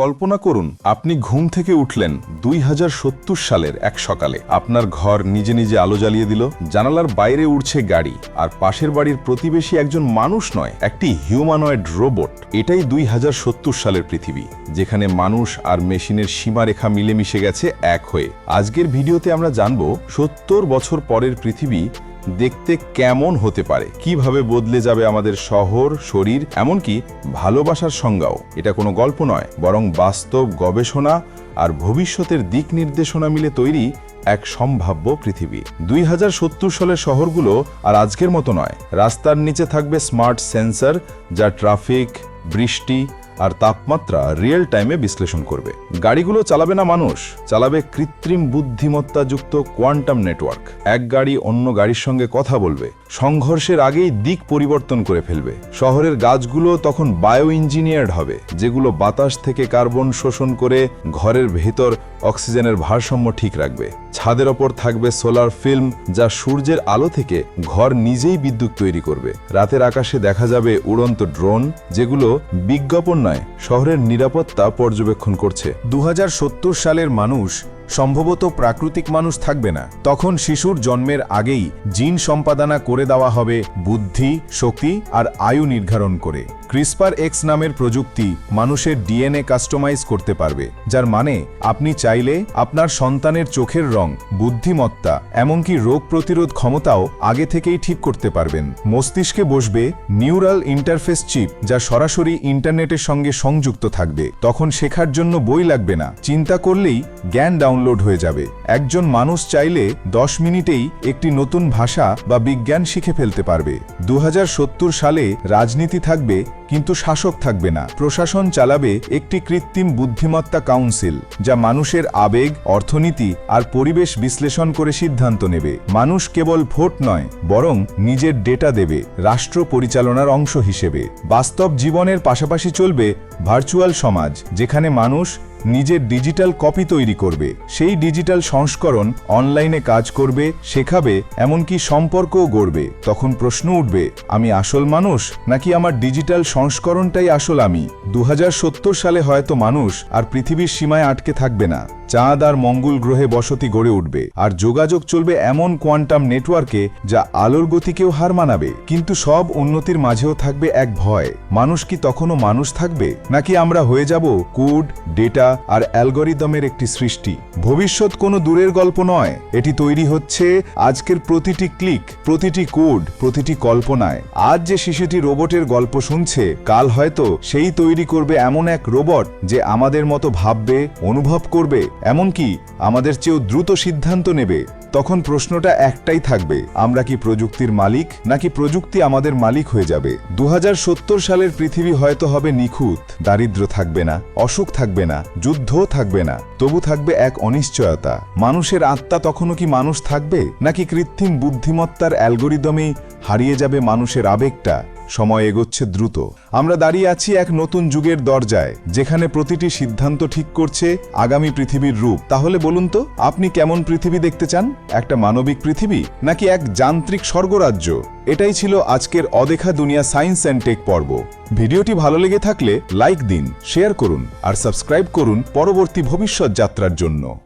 কল্পনা করুন, আপনি ঘুম থেকে উঠলেন দুই হাজার সত্তর সালের এক সকালে। আপনার ঘর নিজে নিজে আলো জ্বালিয়ে দিল, জানালার বাইরে উঠছে গাড়ি। আর পাশের বাড়ির প্রতিবেশী একজন মানুষ নয়, একটি হিউম্যানয়েড রোবট। এটাই দুই হাজার সত্তর সালের পৃথিবী, যেখানে মানুষ আর মেশিনের সীমারেখা মিলেমিশে গেছে এক হয়ে। আজকের ভিডিওতে আমরা জানব, সত্তর বছর পরের পৃথিবী দেখতে কেমন হতে পারে? কীভাবে বদলে যাবে আমাদের শহর, শরীর, এমনকি ভালোবাসার সংজ্ঞাও এটা কোনো গল্প নয়, বরং বাস্তব গবেষণা আর ভবিষ্যতের দিক নির্দেশনা মিলে তৈরি এক সম্ভাব্য পৃথিবী। দুই হাজার সত্তর সালের শহরগুলো আর আজকের মতো নয়। রাস্তার নিচে থাকবে স্মার্ট সেন্সর যা ট্রাফিক বৃষ্টি আর তাপমাত্রা রিয়েল টাইমে বিশ্লেষণ করবে। গাড়িগুলো চালাবে না মানুষ, চালাবে কৃত্রিম বুদ্ধিমত্তাযুক্ত কোয়ান্টাম নেটওয়ার্ক এক গাড়ি অন্য গাড়ির সঙ্গে কথা বলবে, সংঘর্ষের আগেই দিক পরিবর্তন করে ফেলবে। শহরের গাছগুলো তখন বায়ো ইঞ্জিনিয়ার্ড হবে, যেগুলো বাতাস থেকে কার্বন শোষণ করে ঘরের ভেতর অক্সিজেনের ভারসাম্য ঠিক রাখবে। ছাদের ওপর থাকবে সোলার ফিল্ম যা সূর্যের আলো থেকে ঘর নিজেই বিদ্যুৎ তৈরি করবে। রাতের আকাশে দেখা যাবে উড়ন্ত ড্রোন, যেগুলো বিজ্ঞাপন নয়, শহরের নিরাপত্তা পর্যবেক্ষণ করছে। দু হাজার সত্তর সালের মানুষ, সম্ভবত প্রাকৃতিক মানুষ থাকবে না। তখন শিশুর জন্মের আগেই জিন সম্পাদনা করে দেওয়া হবে বুদ্ধি, শক্তি আর আয়ু নির্ধারণ করে। ক্রিসপার এক্স নামের প্রযুক্তি মানুষের ডিএনএ কাস্টমাইজ করতে পারবে, যার মানে আপনি চাইলে আপনার সন্তানের চোখের রং, বুদ্ধিমত্তা, এমনকি রোগ প্রতিরোধ ক্ষমতাও আগে থেকেই ঠিক করতে পারবেন। মস্তিষ্কে বসবে নিউরাল ইন্টারফেস চিপ, যা সরাসরি ইন্টারনেটের সঙ্গে সংযুক্ত থাকবে। তখন শেখার জন্য বই লাগবে না। চিন্তা করলেই জ্ঞান ডাউনলোড হয়ে যাবে। একজন মানুষ চাইলে দশ মিনিটেই একটি নতুন ভাষা বা বিজ্ঞান শিখে ফেলতে পারবে। দু হাজার সত্তর সালে রাজনীতি থাকবে কিন্তু শাসক থাকবে না। প্রশাসন চালাবে একটি কৃত্রিম বুদ্ধিমত্তা কাউন্সিল, যা মানুষের আবেগ, অর্থনীতি আর পরিবেশ বিশ্লেষণ করে সিদ্ধান্ত নেবে। মানুষ কেবল ভোট নয়, বরং নিজের ডেটা দেবে, রাষ্ট্র পরিচালনার অংশ হিসেবে। বাস্তব জীবনের পাশাপাশি চলবে ভার্চুয়াল সমাজ, যেখানে মানুষ নিজের ডিজিটাল কপি তৈরি করবে। সেই ডিজিটাল সংস্করণ অনলাইনে কাজ করবে, শেখাবে, এমনকি সম্পর্কও গড়বে। তখন প্রশ্ন উঠবে, আমি আসল মানুষ নাকি আমার ডিজিটাল সংস্করণটাই আসল আমি? দু হাজার সত্তর সালে হয়তো মানুষ আর পৃথিবীর সীমায় আটকে থাকবে না। চাঁদ আর মঙ্গল গ্রহে বসতি গড়ে উঠবে, আর যোগাযোগ চলবে এমন কোয়ান্টাম নেটওয়ার্কে যা আলোর গতিকেও হার মানাবে। কিন্তু সব উন্নতির মাঝেও থাকবে এক ভয়, মানুষ কি তখনও মানুষ থাকবে? নাকি আমরা হয়ে যাব কোড, ডেটা আর অ্যালগরিদমের একটি সৃষ্টি? ভবিষ্যৎ কোনো দূরের গল্প নয়, এটি তৈরি হচ্ছে আজকের প্রতিটি ক্লিক, প্রতিটি কোড, প্রতিটি কল্পনায়। আজ যে শিশুটি রোবটের গল্প শুনছে, কাল হয়তো সেই তৈরি করবে এমন এক রোবট যে আমাদের মতো ভাববে, অনুভব করবে এমনকি আমাদের চেয়েও দ্রুত সিদ্ধান্ত নেবে, তখন প্রশ্নটা একটাই থাকবে, আমরা কি প্রযুক্তির মালিক, নাকি প্রযুক্তি আমাদের মালিক হয়ে যাবে? দু হাজার সত্তর সালের পৃথিবী হয়তো হবে নিখুঁত, দারিদ্র থাকবে না, অসুখ থাকবে না, যুদ্ধও থাকবে না, তবু থাকবে এক অনিশ্চয়তা। মানুষের আত্মা তখনও কি মানুষ থাকবে, নাকি কৃত্রিম বুদ্ধিমত্তার অ্যালগোরিদমেই হারিয়ে যাবে মানুষের আবেগটা? সময় এগোচ্ছে দ্রুত। আমরা দাঁড়িয়ে আছি এক নতুন যুগের দরজায়, যেখানে প্রতিটি সিদ্ধান্ত ঠিক করছে আগামী পৃথিবীর রূপ। তাহলে বলুন তো, আপনি কেমন পৃথিবী দেখতে চান? একটা মানবিক পৃথিবী, নাকি এক যান্ত্রিক স্বর্গরাজ্য? এটাই ছিল আজকের অদেখা দুনিয়া সায়েন্স অ্যান্ড টেক পর্ব। ভিডিওটি ভালো লেগে থাকলে লাইক দিন, শেয়ার করুন, আর সাবস্ক্রাইব করুন পরবর্তী ভবিষ্যৎ যাত্রার জন্য।